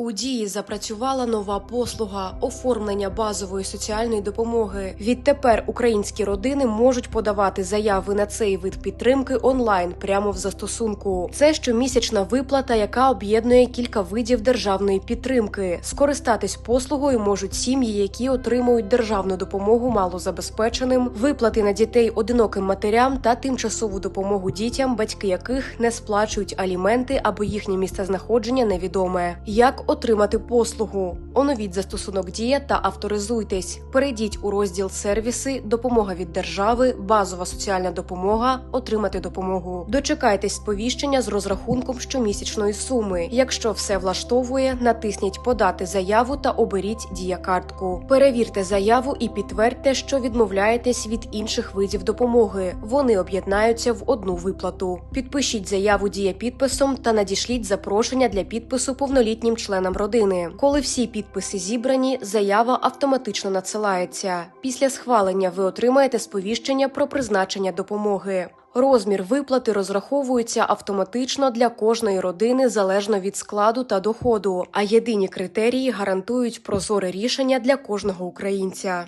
У дії запрацювала нова послуга оформлення базової соціальної допомоги. Відтепер українські родини можуть подавати заяви на цей вид підтримки онлайн прямо в застосунку. Це щомісячна виплата, яка об'єднує кілька видів державної підтримки. Скористатись послугою можуть сім'ї, які отримують державну допомогу малозабезпеченим, виплати на дітей одиноким матерям та тимчасову допомогу дітям, батьки яких не сплачують аліменти або їхнє місцезнаходження невідоме. Як отримати послугу? Оновіть застосунок Дія та авторизуйтесь. Перейдіть у розділ сервіси, допомога від держави, базова соціальна допомога, отримати допомогу. Дочекайтесь сповіщення з розрахунком щомісячної суми. Якщо все влаштовує, натисніть Подати заяву та оберіть Дія картку. Перевірте заяву і підтвердьте, що відмовляєтесь від інших видів допомоги. Вони об'єднаються в одну виплату. Підпишіть заяву Дія підписом та надішліть запрошення для підпису повнолітнім членам родини. Коли всі підписи зібрані, заява автоматично надсилається. Після схвалення ви отримаєте сповіщення про призначення допомоги. Розмір виплати розраховується автоматично для кожної родини залежно від складу та доходу, а єдині критерії гарантують прозоре рішення для кожного українця.